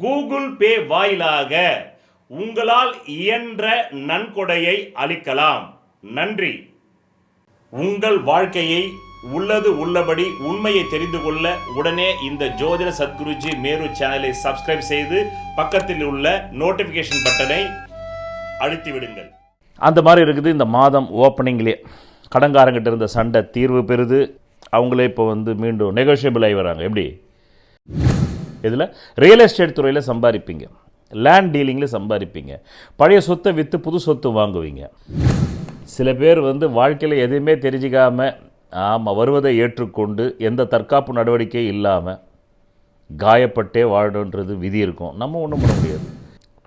Google Pay வாயிலாக உங்களால் இயன்ற நன்கொடையை அளிக்கலாம். நன்றி. உங்கள் வாழ்க்கையை உள்ளது உள்ளபடி உண்மையை தெரிந்து கொள்ள உடனே இந்த ஜோதிட சத்குருஜி மேரு சேனலை சப்ஸ்கிரைப் செய்து பக்கத்தில் உள்ள நோட்டிஃபிகேஷன் பட்டனை அழுத்தி விடுங்கள் அந்த மாதிரி இருக்குது இந்த மாதம் ஓப்பனிங்லேயே கடங்காரங்கிட்ட இருந்த சண்டை தீர்வு பெறுது. அவங்களே இப்போ வந்து மீண்டும் நெகோஷியபிள் ஆகி வராங்க. எப்படி? இதில் ரியல் எஸ்டேட் துறையில் சம்பாதிப்பீங்க லேண்ட் டீலிங்கில் சம்பாதிப்பீங்க பழைய சொத்தை விற்று புது சொத்து வாங்குவீங்க. சில பேர் வந்து வாழ்க்கையில் எதையுமே தெரிஞ்சிக்காமல் ஆமாம் வருவதை ஏற்றுக்கொண்டு எந்த தற்காப்பு நடவடிக்கை இல்லாமல் காயப்பட்டே வாழணுன்றது விதி இருக்கும். நம்ம ஒன்றும் பண்ண முடியாது.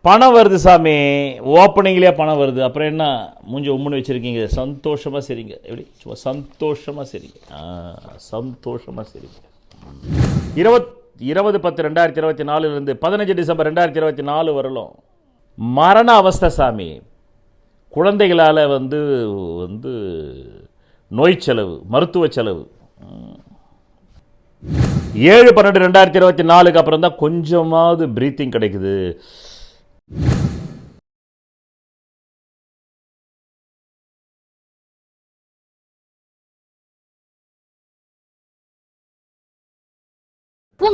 பணம் வருது சாமி. ஓப்பனிங்லேயே பணம் வருது. அப்புறம் என்ன? மூஞ்சி உம்முன்னு வச்சுருக்கீங்க. சந்தோஷமாக சரிங்க. எப்படி? சும்மா சந்தோஷமாக சரிங்க. சந்தோஷமாக சரிங்க. இருபத் இருபது பத்து ரெண்டாயிரத்தி இருபத்தி நாலுலேருந்து பதினஞ்சு டிசம்பர் ரெண்டாயிரத்தி இருபத்தி நாலு வரலும் மரண அவஸ்தை சாமி. குழந்தைகளால் வந்து வந்து நோய் செலவு மருத்துவ செலவு. ஏழு பன்னெண்டு ரெண்டாயிரத்தி இருபத்தி நாலுக்கு அப்புறம் தான் கொஞ்சமாவது ப்ரீத்திங் கிடைக்குது.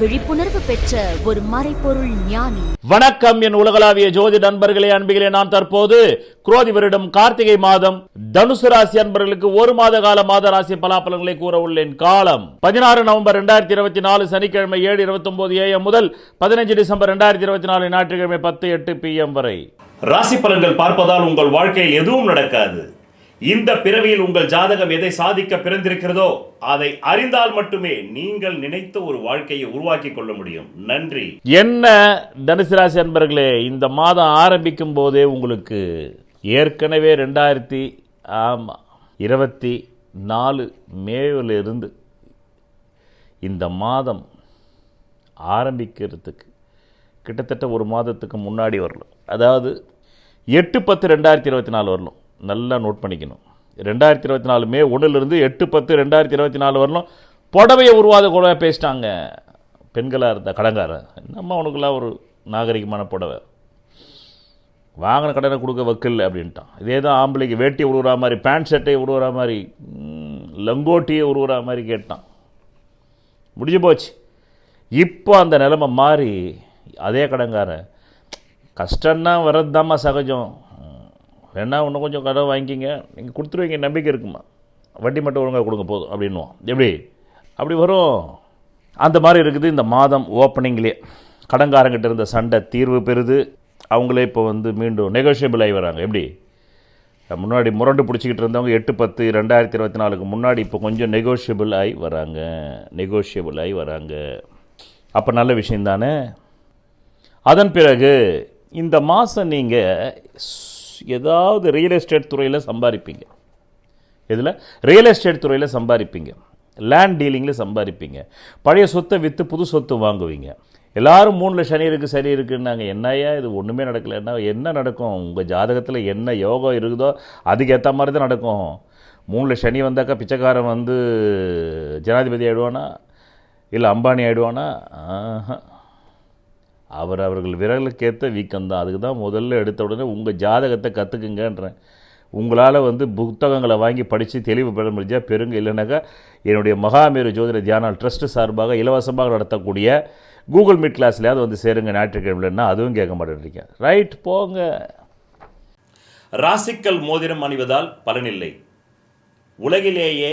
விழிப்புணர்வு பெற்ற ஒரு மறைபொருள் ஞானி. வணக்கம் என் உலகளாவிய ஜோதி நண்பர்களே அன்பிகளே நான் தற்போது குரோதி வருடம் கார்த்திகை மாதம். தனுசு ராசி அன்பர்களுக்கு ஒரு மாத கால மாத ராசி பலாபலன்களை கூற உள்ளேன். காலம் பதினாறு நவம்பர் ரெண்டாயிரத்தி இருபத்தி நாலு சனிக்கிழமை ஏழு இருபத்தி ஒன்பது ஏஎம் முதல் பதினஞ்சு டிசம்பர் ரெண்டாயிரத்தி இருபத்தி நாலு ஞாயிற்றுக்கிழமை பத்து எட்டு பிஎம் வரை. ராசி பலன்கள் பார்ப்பதால் உங்கள் வாழ்க்கையில் எதுவும் நடக்காது. இந்த பிறவியில் உங்கள் ஜாதகம் எதை சாதிக்க பிறந்திருக்கிறதோ அதை அறிந்தால் மட்டுமே நீங்கள் நினைத்த ஒரு வாழ்க்கையை உருவாக்கி கொள்ள முடியும். நன்றி. என்ன தனுசு ராசி அன்பர்களே இந்த மாதம் ஆரம்பிக்கும் போதே உங்களுக்கு ஏற்கனவே ரெண்டாயிரத்தி ஆமாம் இருபத்தி நாலு மேவிலிருந்து இந்த மாதம் ஆரம்பிக்கிறதுக்கு கிட்டத்தட்ட ஒரு மாதத்துக்கு முன்னாடி வரலாம் அதாவது எட்டு பத்து ரெண்டாயிரத்தி இருபத்தி நாலு வரலாம் நல்லா நோட் பண்ணிக்கணும். ரெண்டாயிரத்தி இருபத்தி நாலு மே ஒன்றுலேருந்து எட்டு பத்து ரெண்டாயிரத்தி இருபத்தி நாலு வரலும் புடவையை உருவாத கூட பேசிட்டாங்க. பெண்களாக இருந்த கடங்கார? நம்ம அவனுக்குலாம் ஒரு நாகரிகமான புடவை? வாங்கின கடனை கொடுக்க வக்கில்ல அப்படின்ட்டான். இதே தான் ஆம்பளைக்கு வேட்டி உருவுற மாதிரி பேண்ட் ஷர்ட்டை உருவுற மாதிரி லங்கோட்டியை உருவுற மாதிரி கேட்டான். முடிஞ்சு போச்சு. இப்போ அந்த நிலமை மாறி அதே கடங்காரன். கஷ்டம்னா வர்றதுதாம்மா சகஜம். வேணா இன்னும் கொஞ்சம் கடன் வாங்கிக்கிங்க. நீங்கள் கொடுத்துருவீங்க நம்பிக்கை இருக்குமா? வட்டி மட்டும் ஒழுங்காக கொடுங்க போதும் அப்படின்னுவோம். எப்படி? அப்படி வரும். அந்த மாதிரி இருக்குது இந்த மாதம் ஓப்பனிங்லேயே கடங்காரங்கிட்ட இருந்த சண்டை தீர்வு பெறுது. அவங்களே இப்போ வந்து மீண்டும் நெகோஷியபிள் ஆகி வராங்க. எப்படி? முன்னாடி முரண்டு பிடிச்சிக்கிட்டு இருந்தவங்க எட்டு பத்து ரெண்டாயிரத்தி இருபத்தி நாலுக்கு முன்னாடி இப்போ கொஞ்சம் நெகோஷியபிள் ஆகி வராங்க. நெகோஷியபிள் ஆகி வராங்க. அப்போ நல்ல விஷயம் தானே? அதன் பிறகு இந்த மாதம் நீங்கள் ஏதாவது ரியல் எஸ்டேட் துறையில் சம்பாதிப்பீங்க இதில் ரியல் எஸ்டேட் துறையில் சம்பாதிப்பீங்க லேண்ட் டீலிங்கில் சம்பாதிப்பீங்க பழைய சொத்தை விற்று புது சொத்து வாங்குவீங்க. எல்லோரும் மூணில் சனி இருக்குது சரி இருக்குன்னாங்க. என்னையா இது? ஒன்றுமே நடக்கலைன்னா என்ன நடக்கும்? உங்கள் ஜாதகத்தில் என்ன யோகம் இருக்குதோ அதுக்கேற்ற மாதிரி தான் நடக்கும். மூணில் சனி வந்தாக்கா பிச்சைக்காரன் வந்து ஜனாதிபதி ஆயிடுவானா? இல்லை அம்பானி ஆயிடுவானா? ஆஹா. அவர் அவர்கள் விரலுக்கேற்ற வீக்கம்தான். அதுக்கு தான் முதல்ல எடுத்த உடனே உங்கள் ஜாதகத்தை கற்றுக்குங்கன்றேன் உங்களால் வந்து புத்தகங்களை வாங்கி படித்து தெளிவு பெற முடிஞ்சால் பெருங்க இல்லைனாக்கா என்னுடைய மகாமேரு ஜோதிட தியானால் ட்ரஸ்ட்டு சார்பாக இலவசமாக நடத்தக்கூடிய கூகுள் மீட் கிளாஸ்லையாவது வந்து சேருங்க ஞாயிற்றுக்கிழமைனா அதுவும் கேட்க மாட்டேன்றீங்க. ரைட் போங்க. ராசிக்கல் மோதிரம் அணிவதால் பலனில்லை உலகிலேயே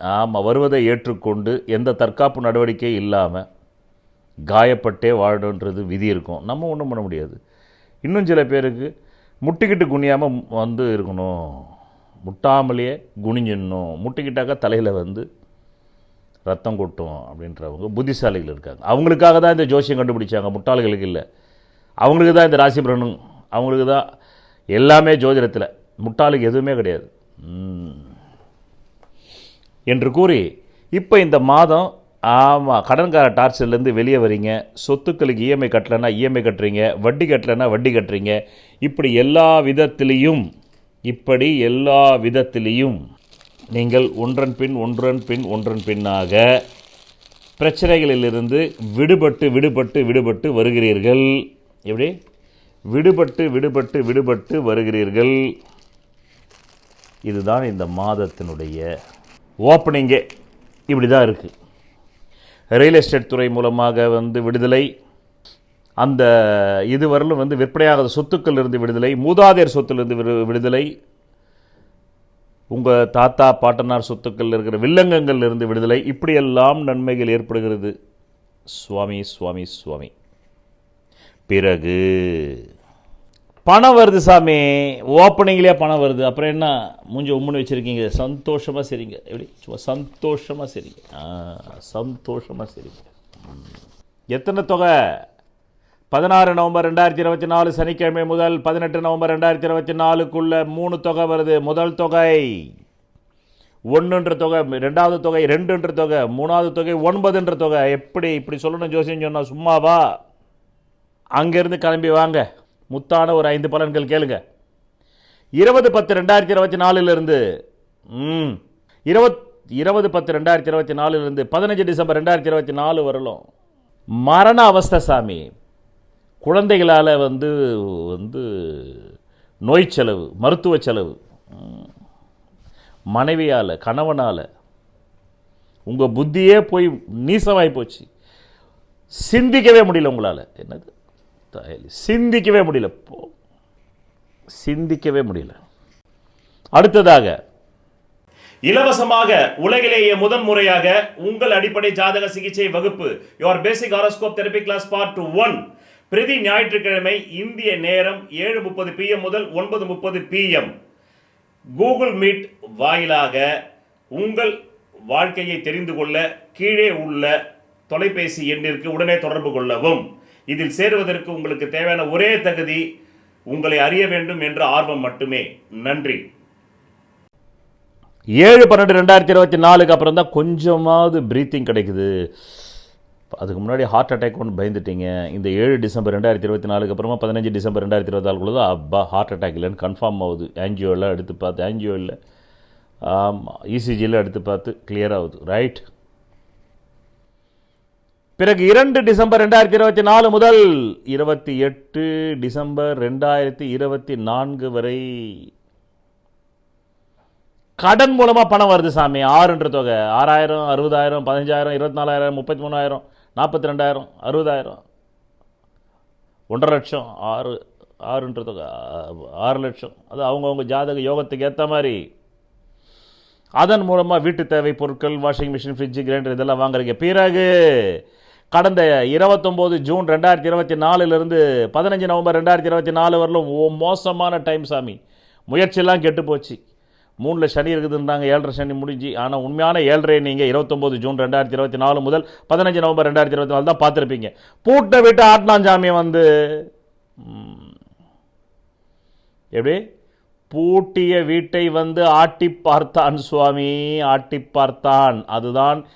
ஆமாம் வருவதை ஏற்றுக்கொண்டு எந்த தற்காப்பு நடவடிக்கை இல்லாமல் காயப்பட்டே வாழணுன்றது விதி இருக்கும். நம்ம ஒன்றும் பண்ண முடியாது. இன்னும் சில பேருக்கு முட்டிக்கிட்டு குனியாமல் வந்து இருக்கணும். முட்டாமலேயே குனிஞ்சிடணும். முட்டிக்கிட்டாக்கா தலையில் வந்து ரத்தம் கொட்டும் அப்படின்றவங்க புத்திசாலிகள் இருக்காங்க. அவங்களுக்காக தான் இந்த ஜோசியம் கண்டுபிடிச்சாங்க. முட்டாள்களுக்கு இல்லை. அவங்களுக்கு தான் இந்த ராசிபிரனும் அவங்களுக்கு தான் எல்லாமே ஜோதிடத்தில். முட்டாளுக்கு எதுவுமே கிடையாது. ம். என்று கூறி இப்போ இந்த மாதம் ஆமாம் கடன்கார டார்ச்சர்லேருந்து வெளியே வரீங்க சொத்துக்களுக்கு இஎம்ஐ கட்டலைன்னா இஎம்ஐ கட்டுறீங்க வட்டி கட்டலைன்னா வட்டி கட்டுறீங்க இப்படி எல்லா விதத்திலையும் இப்படி எல்லா விதத்திலையும் நீங்கள் ஒன்றன் பின் ஒன்றன் பின் ஒன்றன் பின்னாக பிரச்சனைகளிலிருந்து விடுபட்டு விடுபட்டு விடுபட்டு வருகிறீர்கள். எப்படி? விடுபட்டு விடுபட்டு விடுபட்டு வருகிறீர்கள். இதுதான் இந்த மாதத்தினுடைய ஓப்பனிங்கே இப்படி தான் இருக்குது ரியல் எஸ்டேட் துறை மூலமாக வந்து விடுதலை அந்த இதுவரையிலும் வந்து விற்பனையாகாத சொத்துக்கள் இருந்து விடுதலை மூதாதையர் சொத்திலிருந்து விடு- விடுதலை உங்கள் தாத்தா பாட்டனார் சொத்துக்கள் இருக்கிற வில்லங்கங்கள் இருந்து விடுதலை இப்படியெல்லாம் நன்மைகள் ஏற்படுகிறது. சுவாமி சுவாமி சுவாமி. பிறகு பணம் வருது சாமி. ஓப்பனிங்லேயே பணம் வருது. அப்புறம் என்ன? மூஞ்சி உம்முன்னு வச்சுருக்கீங்க. சந்தோஷமாக சரிங்க. எப்படி? சும்மா சந்தோஷமாக சரிங்க. ஆ சந்தோஷமாக சரிங்க. எத்தனை தொகை? பதினாறு நவம்பர் ரெண்டாயிரத்தி இருபத்தி நாலு சனிக்கிழமை முதல் பதினெட்டு நவம்பர் ரெண்டாயிரத்தி இருபத்தி நாலுக்குள்ள மூணு தொகை வருது. முதல் தொகை ஒன்றுன்ற தொகை ரெண்டாவது தொகை ரெண்டுன்ற தொகை மூணாவது தொகை ஒன்பதுன்ற தொகை. எப்படி இப்படி சொல்லணும் ஜோசியம் சொன்னால் சும்மாவா? அங்கேருந்து கிளம்பி வாங்க. முத்தான ஒரு ஐந்து பலன்கள் கேளுங்க. இருபது பத்து ரெண்டாயிரத்தி இருபத்தி நாலுலேருந்து ம் இருபத் இருபது பத்து ரெண்டாயிரத்தி இருபத்தி நாலுலேருந்து பதினஞ்சு டிசம்பர் ரெண்டாயிரத்தி இருபத்தி நாலு வரலும். மரண அவஸ்தை சாமி குழந்தைகளால் வந்து வந்து நோய் செலவு மருத்துவ செலவு மனைவியால் கணவனால் உங்கள் புத்தியே போய் நீசமாகி போச்சு. சிந்திக்கவே முடியல உங்களால். என்னது? சிந்திக்கவே முடியல. போ. சிந்திக்கவே முடியல. அடுத்ததாக இலவசமாக உலகிலேயே முதன் முறையாக உங்கள் அடிப்படை ஜாதக சிகிச்சை வகுப்பு your basic horoscope therapy class part one பிரதி ஞாயிற்றுக்கிழமை இந்திய நேரம் ஏழு முப்பது பிஎம் முதல் ஒன்பது முப்பது பிஎம் கூகுள் மீட் வாயிலாக உங்கள் வாழ்க்கையை தெரிந்து கொள்ள கீழே உள்ள தொலைபேசி எண்ணிற்கு உடனே தொடர்பு கொள்ளவும். இதில் சேருவதற்கு உங்களுக்கு தேவையான ஒரே தகுதி உங்களை அறிய வேண்டும் என்ற ஆர்வம் மட்டுமே. நன்றி. ஏழு பன்னெண்டு ரெண்டாயிரத்தி இருபத்தி நாலுக்கு அப்புறம் தான் கொஞ்சமாவது ப்ரீத்திங் கிடைக்குது. அதுக்கு முன்னாடி ஹார்ட் அட்டாக் ஒன்று பயந்துட்டீங்க. இந்த ஏழு டிசம்பர் ரெண்டாயிரத்தி இருபத்தி நாலுக்கு அப்புறமா பதினஞ்சு டிசம்பர் ரெண்டாயிரத்தி இருபத்தி நாலுக்குள்ள தான் அப்பா ஹார்ட் அட்டாக் இல்லைன்னு கன்ஃபார்ம் ஆகுது. ஆன்ஜியோ எடுத்து பார்த்து ஆன்ஜியோ இல்லை ஆமாம் இசிஜியில் எடுத்து பார்த்து கிளியர் ஆகுது. ரைட் பிறகு இரண்டு டிசம்பர் ரெண்டாயிரத்தி இருபத்தி நாலு முதல் இருபத்தி எட்டு டிசம்பர் ரெண்டாயிரத்தி இருபத்தி நான்கு வரை கடன் மூலமாக பணம் வருது சாமி. ஆறுன்ற தொகை. ஆறாயிரம் அறுபதாயிரம் பதினஞ்சாயிரம் இருபத்தி நாலாயிரம் முப்பத்தி மூணாயிரம் நாற்பத்தி ரெண்டாயிரம் அறுபதாயிரம். ஒன்றரை லட்சம். ஆறு ஆறுன்ற தொகை. ஆறு லட்சம். அது அவங்கவுங்க ஜாதக யோகத்துக்கு ஏற்ற மாதிரி. அதன் மூலமாக வீட்டு தேவை பொருட்கள் வாஷிங் மிஷின் ஃப்ரிட்ஜு கிரைண்டர் இதெல்லாம் வாங்குறீங்க பிறகு கடந்த இருபத்தொம்போது ஜூன் ரெண்டாயிரத்தி இருபத்தி நாலுலேருந்து பதினஞ்சு நவம்பர் ரெண்டாயிரத்தி இருபத்தி நாலு வரலும் ஓ- மோசமான டைம் சாமி. முயற்சியெல்லாம் கெட்டு போச்சு. மூணில் சனி இருக்குதுன்றாங்க ஏழரை சனி முடிஞ்சு. ஆனால் உண்மையான ஏழரை நீங்கள் இருபத்தொம்போது ஜூன் ரெண்டாயிரத்தி இருபத்தி நாலு முதல் பதினஞ்சு நவம்பர் ரெண்டாயிரத்தி இருபத்தி நாலு தான் பார்த்துருப்பீங்க. பூட்டை விட்டு ஆட்டினான் சாமி வந்து. எப்படி? பூட்டிய வீட்டை வந்து ஆட்டி பார்த்தான் சுவாமி ஆட்டி பார்த்தான். அதுதான்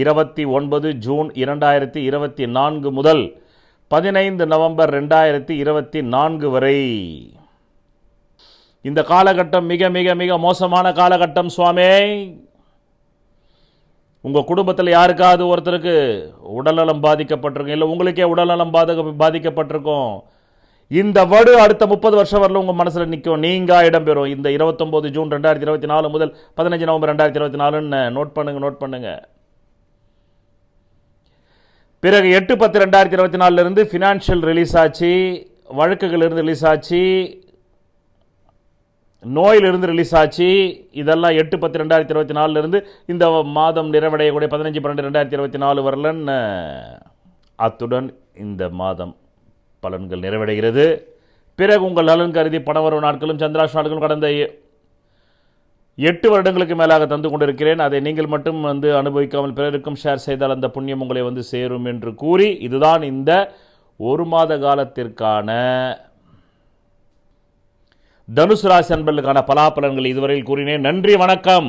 இருபத்தி ஒன்பது ஜூன் இரண்டாயிரத்தி இருபத்தி நான்கு முதல் பதினைந்து நவம்பர் ரெண்டாயிரத்தி இருபத்தி நான்கு வரை. இந்த காலகட்டம் மிக மிக மிக மோசமான காலகட்டம் சுவாமி. உங்கள் குடும்பத்தில் யாருக்காவது ஒருத்தருக்கு உடல்நலம் பாதிக்கப்பட்டிருக்கும் இல்லை உங்களுக்கே உடல்நலம் பாதிக்க பாதிக்கப்பட்டிருக்கும் இந்த வடு அடுத்த முப்பது வருஷம் வரல உங்கள் மனசில் நிற்கும் நீங்கள் இடம்பெறும். இந்த இருபத்தொம்போது ஜூன் ரெண்டாயிரத்தி இருபத்தி நாலு முதல் பதினஞ்சு நவம்பர் ரெண்டாயிரத்தி இருபத்தி நாலுன்னு நோட் பண்ணுங்கள் நோட் பண்ணுங்கள் பிறகு எட்டு பத்து ரெண்டாயிரத்தி இருபத்தி நாலுலேருந்து ஃபினான்ஷியல் ரிலீஸ் ஆச்சு வழக்குகளிலிருந்து ரிலீஸ் ஆச்சு நோயிலிருந்து ரிலீஸ் ஆச்சு. இதெல்லாம் எட்டு பத்து ரெண்டாயிரத்தி இருபத்தி நாலுலேருந்து இந்த மாதம் நிறைவடையக்கூடிய பதினஞ்சு பன்னெண்டு ரெண்டாயிரத்தி இருபத்தி நாலு வரலன்னு அத்துடன் இந்த மாதம் பலன்கள் நிறைவடைகிறது. பிறகு உங்கள் நலன் கருதி பணவரவு நாட்களும் சந்திராஷ் நாட்களும் கடந்த எட்டு வருடங்களுக்கு மேலாக தந்து கொண்டிருக்கிறேன். அதை நீங்கள் மட்டும் வந்து அனுபவிக்காமல் பிறருக்கும் ஷேர் செய்தால் அந்த புண்ணியம் உங்களை வந்து சேரும் என்று கூறி இதுதான் இந்த ஒரு மாத காலத்திற்கான தனுசு ராசி அன்பர்களுக்கான பலாபலன்கள் இதுவரையில் கூறினேன். நன்றி வணக்கம்.